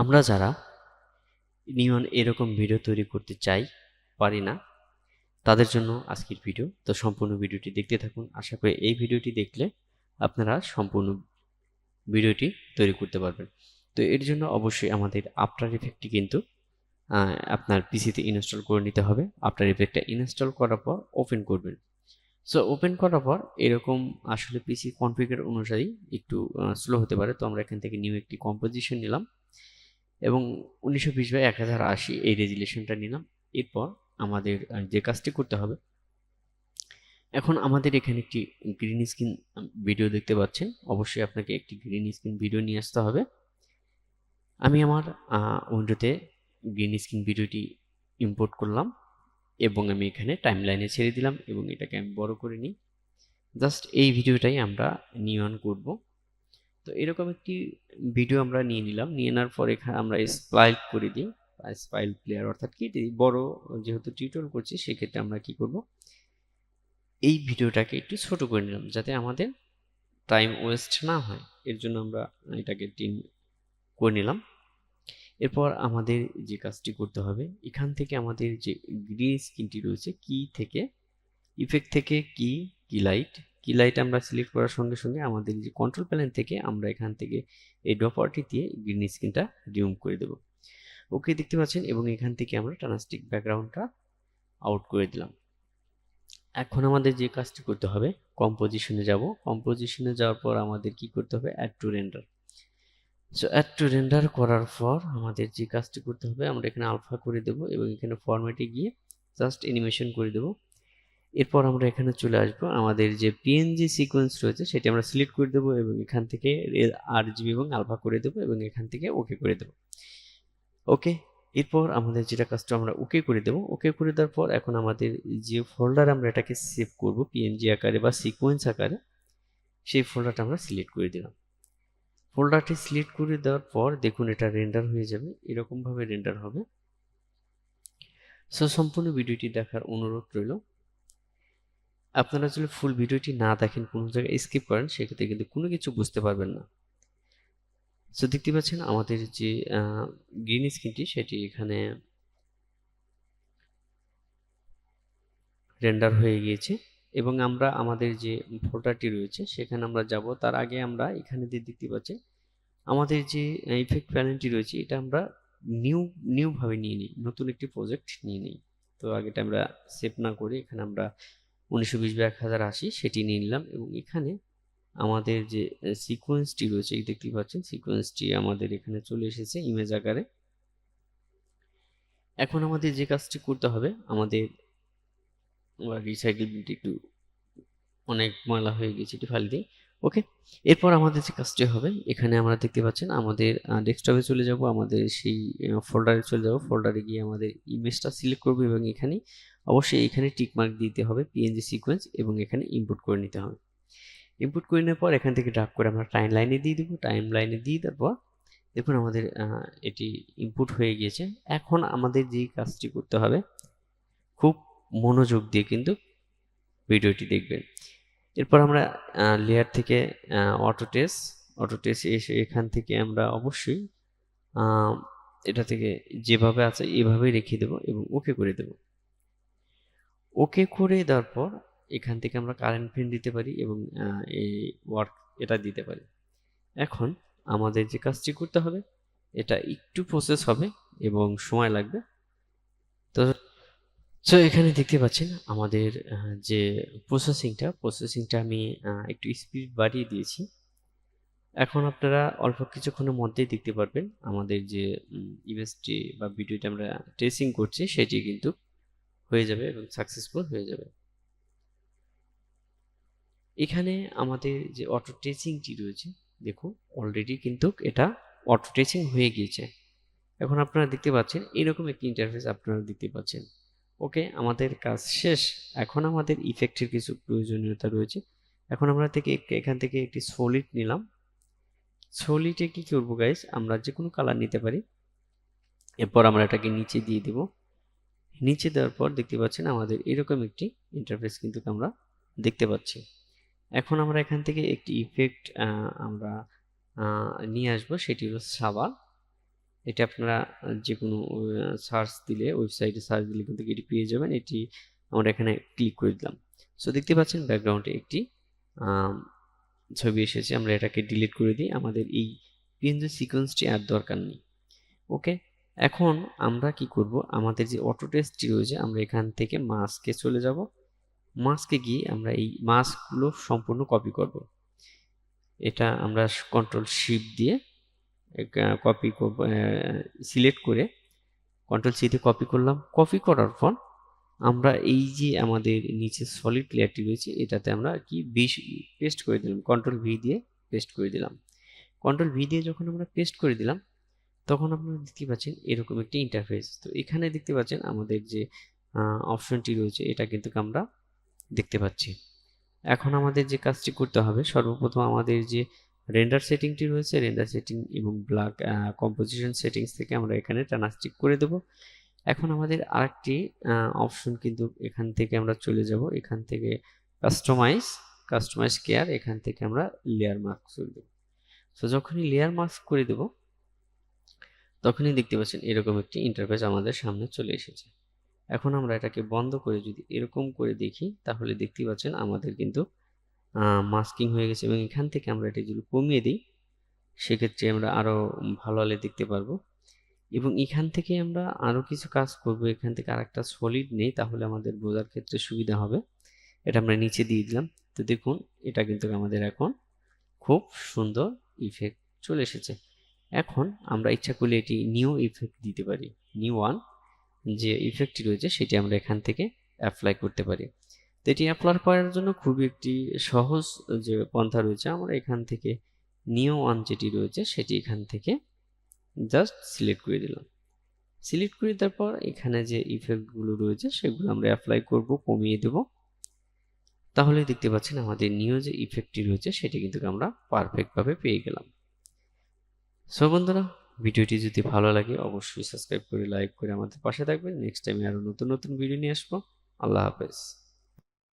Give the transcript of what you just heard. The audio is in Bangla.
আমরা যারা নিয়ন এরকম ভিডিও তৈরি করতে চাই, পারি না, তাদের জন্য আজকের ভিডিও। তো সম্পূর্ণ ভিডিওটি দেখতে থাকুন। আশা করি এই ভিডিওটি দেখলে আপনারা সম্পূর্ণ ভিডিওটি তৈরি করতে পারবেন। তো এর জন্য অবশ্যই আমাদের আফটার ইফেক্টটি কিন্তু আপনার পিসিতে ইনস্টল করে নিতে হবে। আফটার ইফেক্টটা ইনস্টল করার পর ওপেন করবেন। সো ওপেন করার পর এরকম আসলে পিসি কনফিগার অনুযায়ী একটু স্লো হতে পারে। তো আমরা এখান থেকে নিউ একটি কম্পোজিশন নিলাম। এবং উনিশশো বিশ বাই এক হাজার আশি এই রেজুলেশনটা নিলাম। এরপর আমাদের যে কাজটি করতে হবে, এখন আমাদের এখানে একটি গ্রিন স্ক্রিন ভিডিও দেখতে পাচ্ছেন। অবশ্যই আপনাকে একটি গ্রিন স্ক্রিন ভিডিও নিয়ে আসতে হবে। আমি আমার উইন্ডোতে গ্রিন স্ক্রিন ভিডিওটি ইম্পোর্ট করলাম এবং আমি এখানে টাইম লাইনে ছেড়ে দিলাম এবং এটাকে আমি বড় করে নিই। জাস্ট এই ভিডিওটাই আমরা নিয়ন করব। তো এরকম একটি ভিডিও আমরা নিয়ে নিলাম। নিয়ে নেওয়ার পর এখানে আমরা স্পাইল করে দিই। স্পাইল প্লেয়ার অর্থাৎ কি? বড় যেহেতু টিউটোরিয়াল করছি সেক্ষেত্রে আমরা কি করব? এই ভিডিওটাকে একটু ছোট করে নিলাম যাতে আমাদের টাইম ওয়েস্ট না হয়। এর জন্য আমরা এটাকে টিন করে নিলাম। এরপর আমাদের যে কাজটি করতে হবে এখান থেকে আমাদের যে গ্রিন স্ক্রিনটি রয়েছে কি থেকে ইফেক্ট থেকে কি কি লাইট কি লাইট আমরা সিলেক্ট করার সঙ্গে সঙ্গে আমাদের যে কন্ট্রোল প্যানেল থেকে আমরা এখান থেকে এই ড্রপারটি দিয়ে গ্রিন স্ক্রিনটা রিমুভ করে দেব। ওকে দেখতে পাচ্ছেন? এবং এখান থেকে আমরা টানাস্টিক ব্যাকগ্রাউন্ডটা আউট করে দিলাম। এখন আমাদের যে কাজটি করতে হবে কম্পোজিশনে যাব। কম্পোজিশনে যাওয়ার পর আমাদের কি করতে হবে? Add to render so add to render করার পর আমাদের যে কাজটি করতে হবে, আমরা এখানে আলফা করে দেব এবং এখানে ফরম্যাটে গিয়ে জাস্ট অ্যানিমেশন করে দেব। এরপর আমরা এখানে চলে আসব। আমাদের যে পিএনজি সিকোয়েন্স রয়েছে, সেটি আমরা সিলেক্ট করে দেবো এবং এখান থেকে আর জিবি এবং আলফা করে দেবো এবং এখান থেকে ওকে করে দেবো। ওকে এরপর আমাদের যেটা কাজটা আমরা ওকে করে দেবো। ওকে করে দেওয়ার পর এখন আমাদের যে ফোল্ডার আমরা এটাকে সেভ করব পিএনজি আকারে বা সিকোয়েন্স আকারে, সেই ফোল্ডারটা আমরা সিলেক্ট করে দিলাম। ফোল্ডারটি সিলেক্ট করে দেওয়ার পর দেখুন এটা রেন্ডার হয়ে যাবে, এরকমভাবে রেন্ডার হবে। সো সম্পূর্ণ ভিডিওটি দেখার অনুরোধ রইল। আপনারা যদি ফুল ভিডিওটি না দেখেন, কোনো জায়গায় স্কিপ করেন, সেক্ষেত্রে কিন্তু কোনো কিছু বুঝতে পারবেন না। সো দেখতে পাচ্ছেন আমাদের যে গ্রিন স্ক্রিনটি সেটি এখানে রেন্ডার হয়ে গিয়েছে এবং আমরা আমাদের যে ফোল্ডারটি রয়েছে, সেখানে আমরা যাব। তার আগে আমরা এখানে দিয়ে দেখতে পাচ্ছি আমাদের যে ইফেক্ট প্যানেলটি রয়েছে, এটা আমরা নিউ নিউভাবে নিয়ে নিই, নতুন একটি প্রজেক্ট নিয়ে নিই। তো, আগেটা আমরা সেভ না করে এখানে আমরা উনিশশো বিশ বা এক হাজার আশি সেটি নিলাম এবং এখানে আমাদের যে সিকোয়েন্সটি রয়েছে, এই দেখতেই পাচ্ছেন সিকোয়েন্সটি আমাদের এখানে চলে এসেছে ইমেজ আকারে। এখন আমাদের যে কাজটি করতে হবে, আমাদের রিসাইকেল একটু অনেক ময়লা হয়ে গেছে এটি ফালি দিই ওকে এরপর আমাদের যে কাজটি হবে, এখানে আমরা দেখতে পাচ্ছেন আমাদের ডেস্কটপে চলে যাব, আমাদের সেই ফোল্ডারে চলে যাব। ফোল্ডারে গিয়ে আমাদের ইমেজটা সিলেক্ট করব এবং এখানে অবশ্যই এখানে টিকমার্ক দিতে হবে পিএনজি সিকোয়েন্স এবং এখানে ইনপুট করে নিতে হবে। ইনপুট করে নেওয়ার পর এখান থেকে ড্রাগ করে আমরা টাইম লাইনে দিয়ে দেবো টাইম লাইনে দিয়ে দেওয়ার পর দেখুন আমাদের এটি ইনপুট হয়ে গিয়েছে। এখন আমাদের যে কাজটি করতে হবে, খুব মনোযোগ দিয়ে কিন্তু ভিডিওটি দেখবেন। এরপর আমরা লেয়ার থেকে অটো টেস্ট অটো টেস্ট এসে এখান থেকে আমরা অবশ্যই এটা থেকে যেভাবে আছে এভাবেই রেখে দেব এবং ওকে করে দেব। ওকে করে দেওয়ার পর এখান থেকে আমরা কারেন্ট ফ্যান দিতে পারি এবং এই ওয়ার্ক এটা দিতে পারি। এখন আমাদের যে কাজটি করতে হবে, এটা একটু প্রসেস হবে এবং সময় লাগবে। তো সো এখানে দেখতে পাচ্ছেন আমাদের যে প্রসেসিংটা প্রসেসিংটা আমি একটু স্পিড বাড়িয়ে দিয়েছি। এখন আপনারা অল্প কিছুক্ষণের মধ্যেই দেখতে পারবেন আমাদের যে ইমেজটি বা ভিডিওটি আমরা ট্রেসিং করছি, সেটি কিন্তু হয়ে যাবে এবং সাকসেসফুল হয়ে যাবে। এখানে আমাদের যে অটো ট্রেসিংটি রয়েছে, দেখুন অলরেডি কিন্তু এটা অটো ট্রেসিং হয়ে গিয়েছে। এখন আপনারা দেখতে পাচ্ছেন, এরকম একটি ইন্টারফেস আপনারা দেখতে পাচ্ছেন। ওকে, আমাদের কাজ শেষ। এখন আমাদের ইফেক্টের কিছু প্রয়োজনীয়তা রয়েছে। এখন আমরা থেকে এখান থেকে একটি সলিড নিলাম। সলিডে কি করব গাইস আমরা যে কোনো কালার নিতে পারি। এরপর আমরা এটাকে নিচে দিয়ে দেব। নিচে দেওয়ার পর দেখতে পাচ্ছেন আমাদের এরকম একটি ইন্টারফেস কিন্তু আমরা দেখতে পাচ্ছি। এখন আমরা এখান থেকে একটি ইফেক্ট আমরা নিয়ে আসব। সেটি হলো সাবান। এটা আপনারা যে কোনো সার্চ দিলে ওয়েবসাইটে সার্চ দিলে কিন্তু এটি পেয়ে যাবেন। এটি আমরা এখানে ক্লিক করে দিলাম। সো দেখতে পাচ্ছেন ব্যাকগ্রাউন্ডে একটি ছবি এসেছে। আমরা এটাকে ডিলিট করে দিই। আমাদের এই পিএনজি সিকোয়েন্সটি আর দরকার নেই। ওকে এখন আমরা কি করব? আমাদের যে অটো টেস্টটি রয়েছে, আমরা এখান থেকে মাস্কে চলে যাব। মাস্কে গিয়ে আমরা এই মাস্কগুলো সম্পূর্ণ কপি করব। এটা আমরা কন্ট্রোল শিফট দিয়ে কপি সিলেক্ট করে কন্ট্রোল সিতে কপি করলাম। কপি করার পর আমরা এই যে আমাদের নিচে সলিড লেয়ারটি রয়েছে, এটাতে আমরা কি বিশ পেস্ট করে দিলাম। কন্ট্রোল ভি দিয়ে পেস্ট করে দিলাম। কন্ট্রোল ভি দিয়ে যখন আমরা পেস্ট করে দিলাম, তখন আপনারা দেখতে পাচ্ছেন এরকম একটি ইন্টারফেস তো এখানে দেখতে পাচ্ছেন আমাদের যে অপশনটি রয়েছে, এটা কিন্তু আমরা দেখতে পাচ্ছি। এখন আমাদের যে কাজটি করতে হবে, সর্বপ্রথম আমাদের যে রেন্ডার সেটিংটি রয়েছে রেন্ডার সেটিং এবং ব্ল্যাক কম্পোজিশন সেটিংস থেকে আমরা এখানে টানাস্টিক করে দেব। এখন আমাদের আরেকটি অপশন কিন্তু এখান থেকে আমরা চলে যাব। এখান থেকে কাস্টমাইজ কাস্টমাইজ কেয়ার এখান থেকে আমরা লেয়ার মার্ক করে দেবো। তো যখনই লেয়ার মার্ক করে দেব, তখনই দেখতে পাচ্ছেন এরকম একটি ইন্টারফেস আমাদের সামনে চলে এসেছে। এখন আমরা এটাকে বন্ধ করে যদি এরকম করে দেখি, তাহলে দেখতে পাচ্ছেন আমাদের কিন্তু মাস্কিং হয়ে গেছে এবং এখান থেকে আমরা এটা যদি কমিয়ে দিই, সেক্ষেত্রে আমরা আরও ভালো হলে দেখতে পারব। এবং এখান থেকে আমরা আরও কিছু কাজ করব। এখান থেকে আরেকটা সলিড নেই, তাহলে আমাদের বোঝার ক্ষেত্রে সুবিধা হবে। এটা আমরা নিচে দিয়ে দিলাম। তো দেখুন, এটা কিন্তু আমাদের এখন খুব সুন্দর ইফেক্ট চলে এসেছে। এখন আমরা ইচ্ছা করলে এটি নিউ ইফেক্ট দিতে পারি। নিউ ওয়ান যে ইফেক্টটি রয়েছে, সেটি আমরা এখান থেকে অ্যাপ্লাই করতে পারি। এটি অ্যাপ্লাই করার জন্য খুবই একটি সহজ যে পন্থা রয়েছে, আমরা এখান থেকে নিউ ওয়ান যেটি রয়েছে, সেটি এখান থেকে জাস্ট সিলেক্ট করে দিলাম। সিলেক্ট করে দেওয়ার পর এখানে যে ইফেক্টগুলো রয়েছে, সেগুলো আমরা অ্যাপ্লাই করব, কমিয়ে দেব। তাহলে দেখতে পাচ্ছেন আমাদের নিউ যে ইফেক্টটি রয়েছে, সেটি কিন্তু আমরা পারফেক্টভাবে পেয়ে গেলাম। সো বন্ধুরা, ভিডিওটি যদি ভালো লাগে, অবশ্যই সাবস্ক্রাইব করে লাইক করে আমাদের পাশে থাকবেন। নেক্সট টাইমে আরও নতুন নতুন ভিডিও নিয়ে আসব। আল্লাহ হাফেজ।